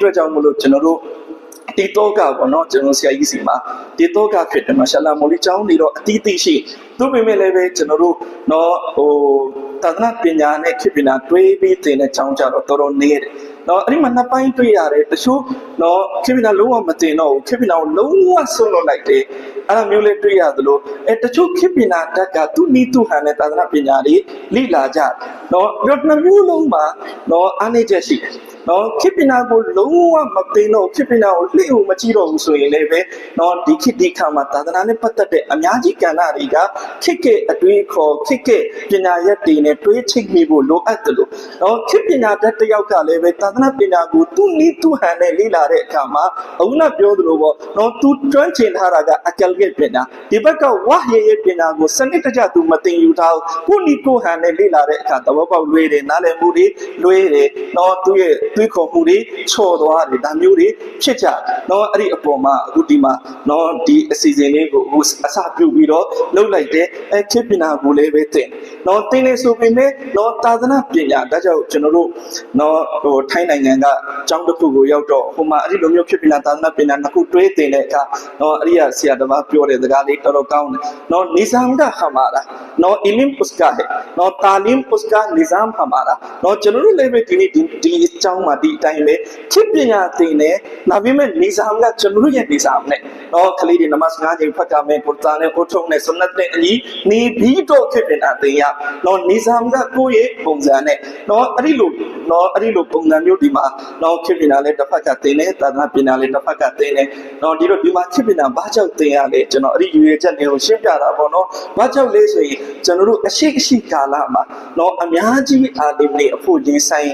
အတွက်ကြောင့်မလို့ကျွန်တော်တို့ဒီတော့ကပေါ့နော်ကျွန်တော်ဆရာကြီးစီမှာဒီတော့ကဖြစ်တယ်မာရှာလာမိုလီကျောင်းနေတော့အတီးတီးရှိသူပေမဲ့လည်းပဲကျွန်တော်တို့နော်ဟိုသာသနာပညာနဲ့ခေတ်ပညာတွေးပြီးသင်တဲ့ကျောင်းကြတော့တော်တော်နေတယ်နော်အဲ့ဒီမှာနှစ်ပိုင်းတွေ့ရတယ်တချို့နော်ခေတ်ပညာလုံးဝမတင်တော့ဘူးခေတ်ပညာကိုလုံးဝဆုံးလွတ်လိုက်တယ်အဲ့လိုမျိုးလေးတွေ့ရသလိုအဲတချို့ခေတ်ပညာတက်ကသူ့နီးသူ့ဟန်နဲ့သာသနာပညာတွေလိလာကြတယ်နော်ပြီးတော့နှစ်မျိုးလုံးမှာနော်အားနေချက်ရှိတယ်နော်ခေတ်ပညာကိုလုံးဝမသိတော့ခေတ်ပညာကိုလှည့်ဖို့မကြည့်တော့ဘူးဆိုရင်လည်းပဲနော်ဒီခေတ်ဒီခါမှာသာသနာနဲ့ပတ်သက်တဲ့အများကြီးကဏ္ဍတွေကခေတ်ကအတွေးခေါ်ခေတ်ကပညာရက်တွေနဲ့တွေးချိတ်မိဖို့လိုအပ်တယ်လို့နော်ခေတ်ပညာတတ်တစ်ယောက်ကလည်းပဲသာသနာပညာကိုသူ့နည်းသူ့ဟန်နဲ့လေ့လာတဲ့အခါမှာအခုနပြောသလိုပေါ့နော်သူကျွမ်းကျင်ထားတာကအကယ်ကပညာဒီဘက်ကဝါဟရဲ့ပညာကိုစနစ်တကျသူမသိယူထားဘူးကိုနီကိုဟန်နဲ့လေ့လာတဲ့အခါသဘောပေါက်လွဲတယ်နားလည်မှုတွေလွဲတယ်နော်သူ့ရဲ့တွေးခေါ်မှုတွေချော်သွားတယ်ဒါမျိုးတွေဖြစ်ကြတယ်နော်အဲ့ဒီအပေါ်မှာအခုဒီမှာနော်ဒီအစီအစဉ်လေးကိုအခုအစပြုပြီးတော့လှုပ်လိုက်တယ်အဲခေတ်ပညာကိုလည်းပဲသင်နော်သင်နေဆိုပေမဲ့နော်သာသနာပညာဒါကြောင့်ကျွန်တော်တို့နော်ဟိုထိုင်းနိုင်ငံကကျောင်းတစ်ခုကိုရောက်တော့ဟိုမှာအဲ့ဒီလိုမျိုးခေတ်ပညာသာသနာပညာနှစ်ခုတွဲတင်တဲ့အခါနော်အဲ့ဒီကဆရာတစ်ပါးပြောတဲ့စကားလေးတော်တော်ကောင်းတယ်နော်နိဇမ်ကဟမာရာနော်အီလင်ပုစကာဟဲနော်တာလင်ပုစကာနိဇမ်ဟမာရာနော်ကျွန်တော်တို့လည်းပဲဒီနေ့ဒီဒီအကြောင်းမှာဒီအတိုင်းပဲခေတ်ပညာသင်တယ်နောက်ပြီးမဲ့နိဇမ်ကကျွန်တော်တို့ရဲ့နိဇမ်နဲ့နော်ကလေးတွေနမတ်ငါးချိန်ဖတ်ကြမယ်ကုရ်အာန်နဲ့ကိုထုံနဲ့ဆွန်နတ်နဲ့အညီနေပြီးတော့ခေတ်ပညာသင်ရနော်နိဇမ်ကကိုယ့်ရဲ့ပုံစံနဲ့နော်အဲ့ဒီလိုနော်အဲ့ဒီလိုပုံစံမျိုးဒီမှာနော်ခေတ်ပညာလည်းတစ်ဖက်ကသင်တယ်သာသနာပညာလည်းတစ်ဖက်ကသင်တယ်နော်ဒီလိုဒီမှာခေတ်ပညာဘာကြောင့်သင်ရလဲကျွန်တော်အဲ့ဒီယူရချက်တွေကိုရှင်းပြတာပေါ့နော်ဘာကြောင့်လဲဆိုရင်ကျွန်တော်တို့အရှိအရှိကာလမှာနော်အများကြီးအာလင်တွေအဖို့ချင်းဆိုင်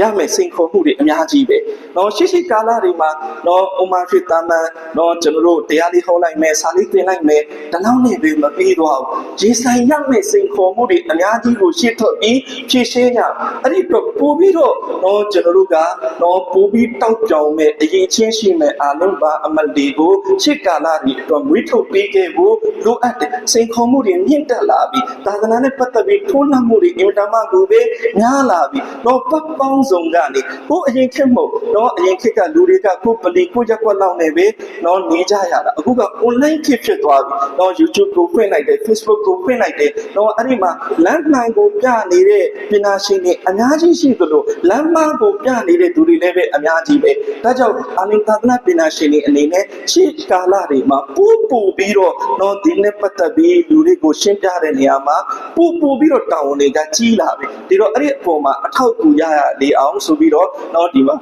ရမယ်စိန်ခေါ်မှုတွေအများကြီးပဲ။နော်ရှိရှိကာလတွေမှာနော်ဥမာဖြစ်တာမှန်နော်ကျွန်တော်တို့တရားလေးဟောလိုက်မယ်စာလေးသင်လိုက်မယ်ဒါလောက်နဲ့ပဲမပြီးတော့ဘူး။ရေဆိုင်ရမယ်စိန်ခေါ်မှုတွေအများကြီးကိုရှင်းထုတ်ပြီးဖြည့်ရှင်းရ။အဲ့ဒီတော့ပို့ပြီးတော့နော်ကျွန်တော်တို့ကနော်ပို့ပြီးတောက်ကြောင်မဲ့အရေးချင်းရှိမဲ့အာလုံးပါအမတ်တွေကိုရှစ်ကာလတွေအတွက်မွေးထုတ်ပေးခဲ့ဖို့လိုအပ်တယ်။စိန်ခေါ်မှုတွေမြင့်တက်လာပြီးသာသနာနဲ့ပတ်သက်ပြီးထိုးနှက်မှုတွေအင်တာမကိုပဲများလာပြီးနော်ပတ်ပေါင်းစုံကနေကိုအရင်ခေတ်မဟုတ်နော်အရင်ခေတ်ကလူတွေကကိုပလီကိုရက်ကွက်လောက်နေပဲနော်နေကြရတာအခုက online ခေတ်ဖြစ်သွားပြီနော် YouTube ကိုဖွင့်လိုက်တယ် Facebook ကိုဖွင့်လိုက်တယ်နော်အဲ့ဒီမှာ landline ကိုပြနေတဲ့ပညာရှင်တွေအများကြီးရှိသလိုလမ်းမကိုပြနေတဲ့သူတွေလည်းပဲအများကြီးပဲဒါကြောင့်အာလင်သာသနာပညာရှင်တွေအနေနဲ့ရှေ့ကာလတွေမှာပူပူပြီးတော့နော်ဒီနဲ့ပတ်သက်ပြီးလူတွေကိုရှင်းပြတဲ့နေရာမှာပူပူပြီးတော့တောင်းတွေကကြီးလာပြီဒီတော့အဲ့ဒီအပေါ်မှာအထောက်အကူရရလေအောင်ဆိုပြီးတော့နော်ဒီမှာ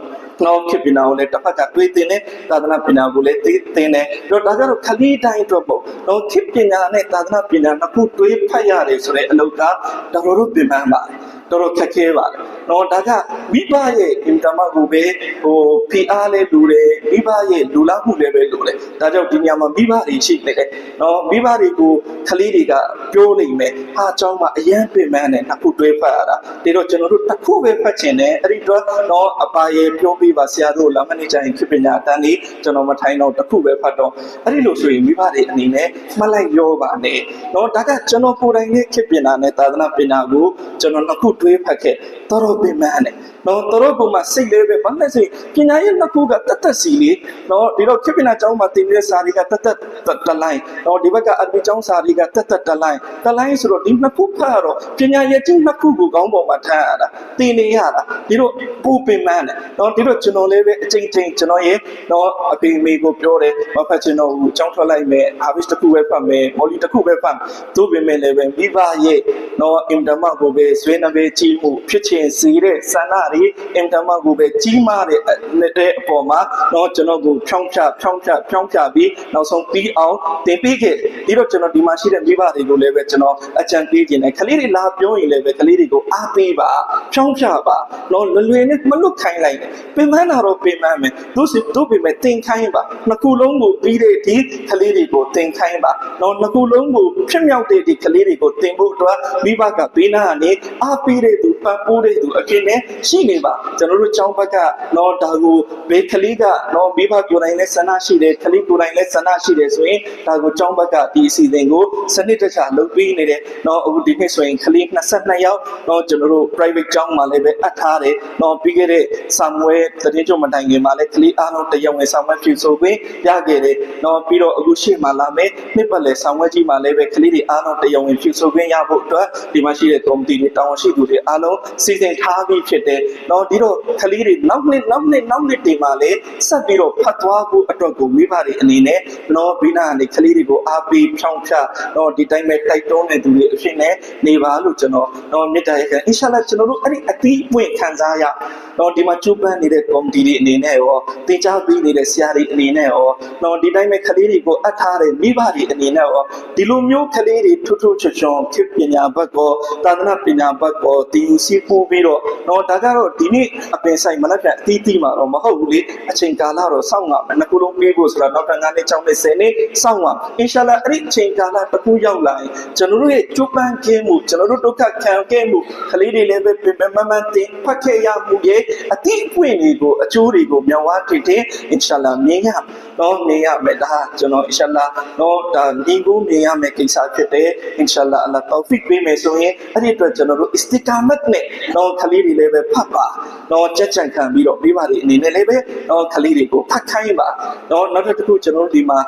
နော်ခေပနာကိုလည်းတစ်ဖက်ကတွေးတင်တယ်သာသနာပညာကိုလည်းသိတင်တယ်တော့ဒါကြတော့ခလေးတိုင်းအတွက်ပေါ့နော်ခေပညာနဲ့သာသနာပညာနှစ်ခုတွေးဖတ်ရတယ်ဆိုတဲ့အလုပ်ကတော်တော်တို့ပြင်ပန်းပါတယ် တော်တော်ခက်ခဲပါတယ်။နော်ဒါကမိဘရဲ့အင်တာမကိုပဲဟိုဖိအားလဲလူတယ်မိဘရဲ့လူလားမှုလည်းပဲလူတယ်။ဒါကြောင့်ဒီညမှာမိဘတွေရှိနေတယ်။နော်မိဘတွေကိုကလေးတွေကပြောနေမယ်။ဟာအเจ้าမှာအရန်ပင်ပန်းနဲ့နှစ်ခုတွဲဖတ်ရတာ။ဒါတော့ကျွန်တော်တို့တစ်ခုပဲဖတ်ချင်တယ်။အဲ့ဒီတော့နော်အပါရဲ့ပြောပြပါဆရာတို့လာမနေကြရင်ခေပညာအတန်းလေးကျွန်တော်မထိုင်တော့တစ်ခုပဲဖတ်တော့အဲ့ဒီလိုဆိုရင်မိဘတွေအနေနဲ့မှတ်လိုက်ရောပါနဲ့။နော်ဒါကကျွန်တော်ကိုယ်တိုင်နဲ့ခေပညာနဲ့သာသနာပညာကိုကျွန်တော်နှစ်ခု တွေးဖ တ်ခဲ့တော်တော်ပင်ပန်းတယ်နော်တော်တော်ပုံမှာစိတ်လေးပဲဘာလဲဆိုရင်ပညာရဲ့နှစ်ခုကတတ်တတ်စီလေးနော်ဒီတော့ခေပညာကျောင်းမှာသင်နေတဲ့စာတွေကတတ်တတ်တလိုင်းနော်ဒီဘက်ကအရဘီကျောင်းစာတွေကတတ်တတ်တလိုင်းတလိုင်းဆိုတော့ဒီနှစ်ခုဖတ်ရတော့ပညာရဲ့ချင်းနှစ်ခုကိုကောင်းပေါ်မှာထားရတာသင်နေရတာဒီတော့ပူပင်ပန်းတယ်နော်ဒီတော့ကျွန်တော်လည်းပဲအချိန်ချင်းကျွန်တော်ရဲ့နော်အဖေမေကိုပြောတယ်မဖတ်ချင်တော့ဘူးကျောင်းထွက်လိုက်မယ် harvest တစ်ခုပဲဖတ်မယ်မော်လီတစ်ခုပဲဖတ်သူ့ပင်မဲ့လည်းပဲမိဘရဲ့နော်အင်တမကိုပဲဆွေးနွေးကြီးမှုဖြစ်ချင်စီတဲ့ဆန္ဒတွေအင်တမကိုပဲကြီးမားတဲ့အပေါ်မှာတော့ကျွန်တော်ကိုဖြောင်းချဖြောင်းချဖြောင်းချပြီးနောက်ဆုံးပြီးအောင်တင်ပေးခဲ့ဒီတော့ကျွန်တော်ဒီမှာရှိတဲ့မိဘတွေကိုလည်းပဲကျွန်တော်အကြံပေးခြင်းနဲ့ကလေးတွေလာပြောရင်လည်းပဲကလေးတွေကိုအားပေးပါဖြောင်းချပါတော့လွယ်လွယ်နဲ့မလွတ်ခိုင်းလိုက်နဲ့ပင်ပန်းတာတော့ပင်ပန်းမယ်တို့စီတို့ပင်မဲ့တင်ခိုင်းပါနှစ်ခုလုံးကိုပြီးတဲ့ဒီကလေးတွေကိုတင်ခိုင်းပါတော့နှစ်ခုလုံးကိုဖြစ်မြောက်တဲ့ဒီကလေးတွေကိုတင်ဖို့အတွက်မိဘကဘေးနားကနေအားပေးတဲ့သူပံ့ပိုးတဲ့သူအဖြစ်နဲ့ရှိနေပါကျွန်တော်တို့ကျောင်းဘက်ကတော့ဒါကိုဘေးကလေးကတော့မိဘကိုယ်တိုင်လည်းဆန္ဒရှိတယ်ကလေးကိုယ်တိုင်လည်းဆန္ဒရှိတယ်ဆိုရင်ဒါကိုကျောင်းဘက်ကဒီအစီအစဉ်ကိုစနစ်တကျလုပ်ပြီးနေတယ်တော့အခုဒီနှစ်ဆိုရင်ကလေး22ယောက်တော့ကျွန်တော်တို့ private ကျောင်းမှာလည်းပဲအပ်ထားတယ်တော့ပြီးခဲ့တဲ့ဆာမွဲသတင်းကြုံမတိုင်ခင်မှာလည်းကလေးအားလုံးတရားဝင်ဆာမွဲဖြူဆိုခွင့်ရခဲ့တယ်နော်ပြီးတော့အခုရှေ့မှာလာမယ်နှစ်ပတ်လည်ဆာမွဲကြီးမှာလည်းပဲကလေးတွေအားလုံးတရားဝင်ဖြူဆိုခွင့်ရဖို့အတွက်ဒီမှာရှိတဲ့ကော်မတီတွေတာဝန်ရှိသူတွေအားလုံးစီစဉ်ထားပြီးဖြစ်တယ်နော်ဒီတော့ကလေးတွေနောက်နှစ်နောက်နှစ်နောက်နှစ်တွေမှာလည်းဆက်ပြီးတော့ဖတ်သွားဖို့အတွက်ကိုမိဘတွေအနေနဲ့နော်ဘိနာကနေကလေးတွေကိုအားပေးဖြောင်းဖြနော်ဒီတိုင်းပဲတိုက်တွန်းနေသူတွေအဖြစ်နဲ့နေပါလို့ကျွန်တော်နော်မေတ္တာရက်ခံအင်ရှာလာကျွန်တော်တို့အဲ့ဒီအသီးပွင့်ခံစားရနော်ဒီမှာကျူပန်းနေတဲ့ကော်မတီတွေအနေနဲ့ရောတင်ကြားပေးနေတဲ့ဆရာတွေအနေနဲ့ရောနော်ဒီတိုင်းပဲကလေးတွေကိုအပ်ထားတဲ့မိဘတွေအနေနဲ့ရောဒီလိုမျိုးကလေးတွေထွတ်ထွတ်ချွတ်ချွန်ခေပညာဘက်ကောသာသနာပညာဘက်ကောတီယူစီပို့ပြီးတော့နော်ဒါကတော့ဒီနေ့အပင်ဆိုင်မလက်ပြန်အသီးသီးမှာတော့မဟုတ်ဘူးလေအချိန်ကာလတော့စောင့်မှာနှစ်ခုလုံးပြီးဖို့ဆိုတာနောက်ထပ်9နှစ်6နှစ်10နှစ်စောင့်မှာအင်ရှာလာအဲ့ဒီအချိန်ကာလတစ်ခုရောက်လာရင်ကျွန်တော်တို့ရဲ့ကျုပ်ပန်းခင်းမှုကျွန်တော်တို့ဒုက္ခခံခဲ့မှုကလေးတွေလည်းပဲပင်ပန်းမမှန်တင်ဖတ်ခဲ့ရမှုရဲ့အတိအပွင့်တွေကိုအကျိုးတွေကိုမြောင်ဝါတည်တဲ့အင်ရှာလာမြင်ရတော့မြင်ရမယ်ဒါကျွန်တော်အင်ရှာလာတော့ဒါဒီကိုမြင်ရမယ်ကိစ္စဖြစ်တဲ့အင်ရှာလာအလ္လာဟ်တောဖစ်ပေးမယ်ဆိုရင်အဲ့ဒီအတွက်ကျွန်တော်တို့ istikamaat နဲ့တော့ကလေးတွေလည်းပဲဖတ်ပါတော့ကြက်ကြံခံပြီးတော့မိဘတွေအနေနဲ့လည်းပဲတော့ကလေးတွေကိုဖတ်ခိုင်းပါတော့နောက်တစ်ခုကျွန်တော်တို့ဒီမှာ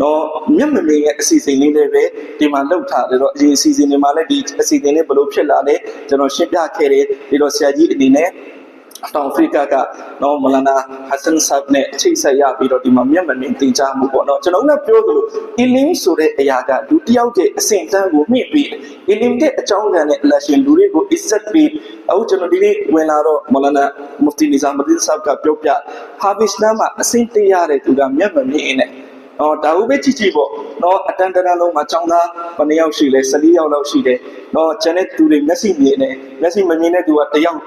တော့မျက်မမြင်ရဲ့အစီအစဉ်လေးလည်းပဲဒီမှာလောက်ထားတယ်တော့အရင်အစီအစဉ်တွေမှာလည်းဒီအစီအစဉ်လေးဘယ်လိုဖြစ်လာလဲကျွန်တော်ရှင်းပြခဲ့တယ်ဒီတော့ဆရာကြီးအနေနဲ့ တောင်အာဖရိကကနော်မလနာဟဆန်ဆပ်နဲ့အချိတ်ဆက်ရပြီးတော့ဒီမှာမျက်မမြင်တင်ကြမှုပေါ့နော်ကျွန်တော်ကပြောသလိုအီလင်းဆိုတဲ့အရာကလူတစ်ယောက်ရဲ့အဆင့်တန်းကိုမြင့်ပြီးအီလင်းတဲ့အကြောင်းအရာနဲ့အလရှင်လူတွေကို izzat ပြီးအခုကျွန်တော်ဒီနေ့ဝင်လာတော့မလနာမူဖတီနီဇာမဒီဆပ်ကပြောပြဟာဘစ်လမ်မှာအဆင့်တရတဲ့သူကမျက်မမြင်နဲ့တော့ ဒါဟုပဲကြည့်ကြည့်ပေါ့နော်အတန်တရလုံးမှာចောင်းသားဘယ်နှယောက်ရှိလဲ14ယောက်လောက်ရှိတယ်နော်ကျန်တဲ့သူတွေမျက်စိမြင်နေမျက်စိမမြင်တဲ့သူကတစ်ယောက်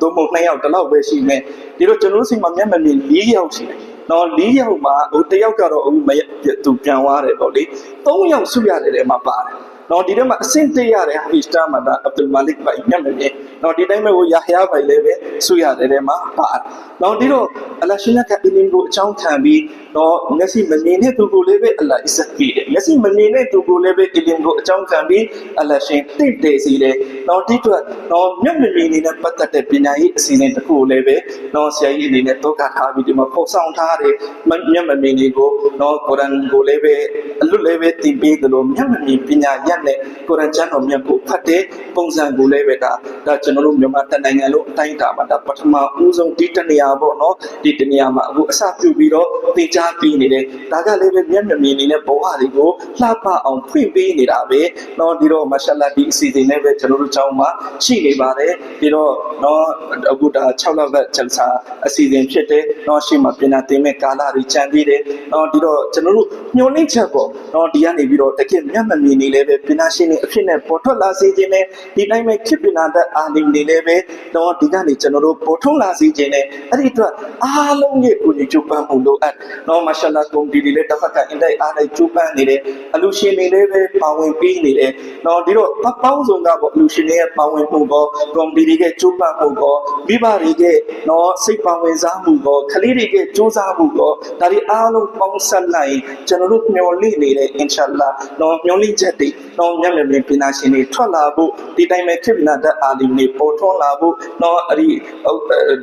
သို့မဟုတ်နှစ်ယောက်တစ်လောက်ပဲရှိနေဒီတော့ကျွန်တော်တို့စီမှာမျက်မမြင်၄ယောက်ရှိတယ်နော်၄ယောက်မှာဟိုတစ်ယောက်ကတော့အခုမရသူပြန်သွားတယ်ပေါ့လေ၃ယောက်ဆုရတယ်တဲ့မှာပါတယ်နော်ဒီထဲမှာအဆင့်တရတဲ့ဟာဗီစတာမှာဒါအဗ်ဒူမာလစ်ဘိုင်မျက်မမြင် နော်ဒီတိုင်းပဲဟိုယာဟယာဘိုင်လည်းပဲဆုရတယ်တဲ့မှာပါတယ်နော်ဒီတော့အလရှင်ကအင်းကိုအချောင်းခံပြီးနော်မျက်စိမမြင်တဲ့သူကိုလည်းပဲအလ္လာဟ်အစ္စပေးတယ်မျက်စိမမြင်တဲ့သူကိုလည်းပဲအင်းကိုအချောင်းခံပြီးအလ္လာရှင်တင့်တယ်စီတယ်နော်ဒီအတွက်နော်မျက်မမြင်နေတဲ့ပတ်သက်တဲ့ပညာရေးအစီအစဉ်တစ်ခုကိုလည်းပဲနော်ဆရာကြီးအနေနဲ့တောကထားပြီးဒီမှာပုံဆောင်ထားတယ်မျက်မမြင်တွေကိုနော်ကုရ်အာန်ကိုလည်းပဲအလွတ်လည်းပဲသင်ပေးသလိုမျက်မမြင်ပညာရက်နဲ့ကုရ်အာန်ကျမ်းတော်မြတ်ကိုဖတ်တဲ့ပုံစံကိုလည်းပဲဒါဒါကျွန်တော်တို့မြန်မာတနိုင်ငံလုံးအတိုင်းအတာမှာဒါပထမဦးဆုံးဒီတနေရာပေါ့နော်ဒီတနေရာမှာအခုအစပြုပြီးတော့သင်ကြားပေးနေတယ်ဒါကလည်းပဲမျက်မမြင်နေတဲ့ဘဝတွေကိုလှပအောင်ဖွင့်ပေးနေတာပဲနော်ဒီတော့မာရှာလာဒီအစီအစဉ်နဲ့ပဲကျွန်တော်တို့ကျောင်းမှာရှိနေပါတယ်ဒီတော့နော်အခုဒါ6လပတ်ချန်စာအစီအစဉ်ဖြစ်တယ်နော်ရှေ့မှာပြင်နာတင်မဲ့ကာလာတွေကြံသေးတယ်နော်ဒီတော့ကျွန်တော်တို့ညှို့နှိမ့်ချက်ပေါ့နော်ဒီကနေပြီးတော့တကယ်မျက်မမြင်နေလည်းပဲပြင်နာရှင်တွေအဖြစ်နဲ့ပေါ်ထွက်လာစေခြင်းနဲ့ဒီတိုင်းပဲခေပင်နာတဲ့အာလီတွေလည်းပဲတော့ဒီကနေကျွန်တော်တို့ပေါ်ထွန်းလာစေခြင်းနဲ့အဲ့ဒီအတွက်အားလုံးရဲ့ကိုယ်ကြီးကျုပ်ပန်းမှုလို့အပ်နော်မာရှာလာကွန်ဒီတွေလည်းတစ်ဖက်ကအင်တိုက်အားတိုက်ကျုပ်ပန်းနေတယ်အလူရှင်တွေလည်းပဲပါဝင်ပေးနေတယ်နော်ဒီတော့အပေါင်းစုံကပေါ့အလူရှင်တွေရဲ့ပါဝင်မှုကောကွန်ဒီတွေကကျုပ်ပန်းမှုကောမိဘတွေကနော်စိတ်ပါဝင်စားမှုကောကလေးတွေကစူးစမ်းမှုကောဒါတွေအားလုံးပေါင်းဆက်လိုက်ရင်ကျွန်တော်တို့မျှော်လင့်နေတဲ့အင်ရှာလာနော်မျှော်လင့်ချက်တွေနော်မျက်မြင်ပင်နာရှင်တွေထွက်လာဖို့ဒီတိုင်းပဲခေပနာတဲ့အာလီတွေပေါ်ထွန်းလာဖို့နော်အဲ့ဒီ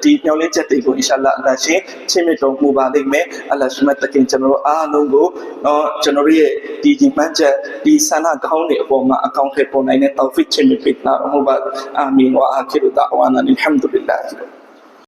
ဒီမျှော်လင့်ချက်တွေကိုအင်ရှာလာအလ္လာရှင်ချင်းမြတ်တော်မူပါလိမ့်မယ်အလ္လာရှင်မတခင်ကျွန်တော်တို့အားလုံးကိုနော်ကျွန်တော်တို့ရဲ့ဒီဒီမှန်ချက်ဒီဆန္ဒကောင်းတွေအပေါ်မှာအကောင့်ထဲပေါ်နိုင်တဲ့တောဖစ်ချင်းမြတ်ပေးတာဟောပါအာမင်ဝါအာခိရူဒါဝါနာအလ်ဟမ်ဒူလ illah